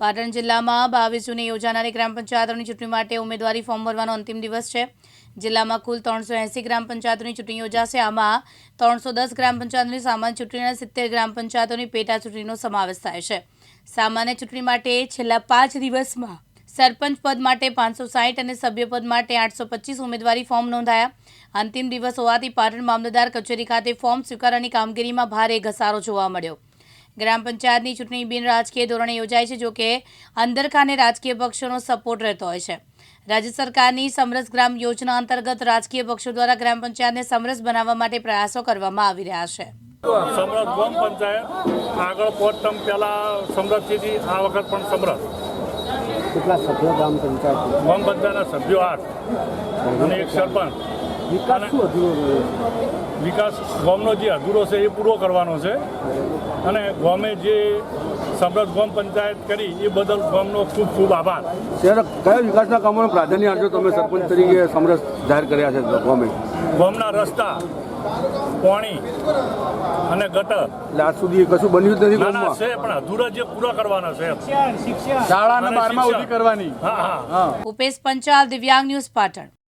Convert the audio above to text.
પાટણ જિલ્લામાં બાવીસ જૂને યોજાનારી ગ્રામ પંચાયતોની ચૂંટણી માટે ઉમેદવારી ફોર્મ ભરવાનો અંતિમ દિવસ છે. જિલ્લામાં કુલ ત્રણસો એંસી ગ્રામ પંચાયતોની ચૂંટણી યોજાશે. આમાં ત્રણસો દસ ગ્રામ પંચાયતોની સામાન્ય ચૂંટણી અને સિત્તેર ગ્રામ પંચાયતોની પેટા ચૂંટણીનો સમાવેશ થાય છે. સામાન્ય ચૂંટણી માટે છેલ્લા પાંચ દિવસમાં સરપંચ પદ માટે પાંચસો સાહીઠ અને સભ્યપદ માટે આઠસો પચીસ ઉમેદવારી ફોર્મ નોંધાયા. અંતિમ દિવસ હોવાથી પાટણ મામલતદાર કચેરી ખાતે ફોર્મ સ્વીકારવાની કામગીરીમાં ભારે ઘસારો જોવા મળ્યો. ગ્રામ પંચાયતની ચૂંટણી બિન રાજકીય ધોરણે યોજાય છે જોકે અંદરખાને રાજકીય પક્ષોનો સપોર્ટ રહેતો હોય છે. રાજ્ય સરકારની સમરસ ગ્રામ યોજના અંતર્ગત રાજકીય પક્ષો દ્વારા ગ્રામ પંચાયતને સમરસ બનાવવા માટે પ્રયાસો કરવામાં આવી રહ્યા છે. સમરસ ગ્રામ પંચાયત આગળ પાંચ ટર્મ પહેલાં હતી આ વખત પણ સમરસ. કેટલા સભ્યો ગ્રામ પંચાયત? ગ્રામ પંચાયતના સભ્યો આઠ અને એક સરપંચ. વિકાસ શું અધૂરો રહ્યો? છે? વિકાસ ગોમનો જે અધૂરો છે એ પૂરો કરવાનો છે. અને ગોમે જે સમરથ ગોમ પંચાયત કરી એ બદલ ગોમનો ખૂબ ખૂબ આભાર. ત્યારે કયા વિકાસના કામોને પ્રાધાન્ય આપશો તમે સરપંચ તરીકે સમરસ જાહેર કર્યા છે ગોમે? ગોમના રસ્તા પાણી અને ગટર. એટલે આજ સુધી કશું બન્યું જ નથી ગામમાં? છે પણ અધૂરા જે પૂરા કરવાના છે. શાળા અને કરવાની. હા. હા. ઉપેશ પંચાલ દિવ્યાંગ ન્યૂઝ પાટણ.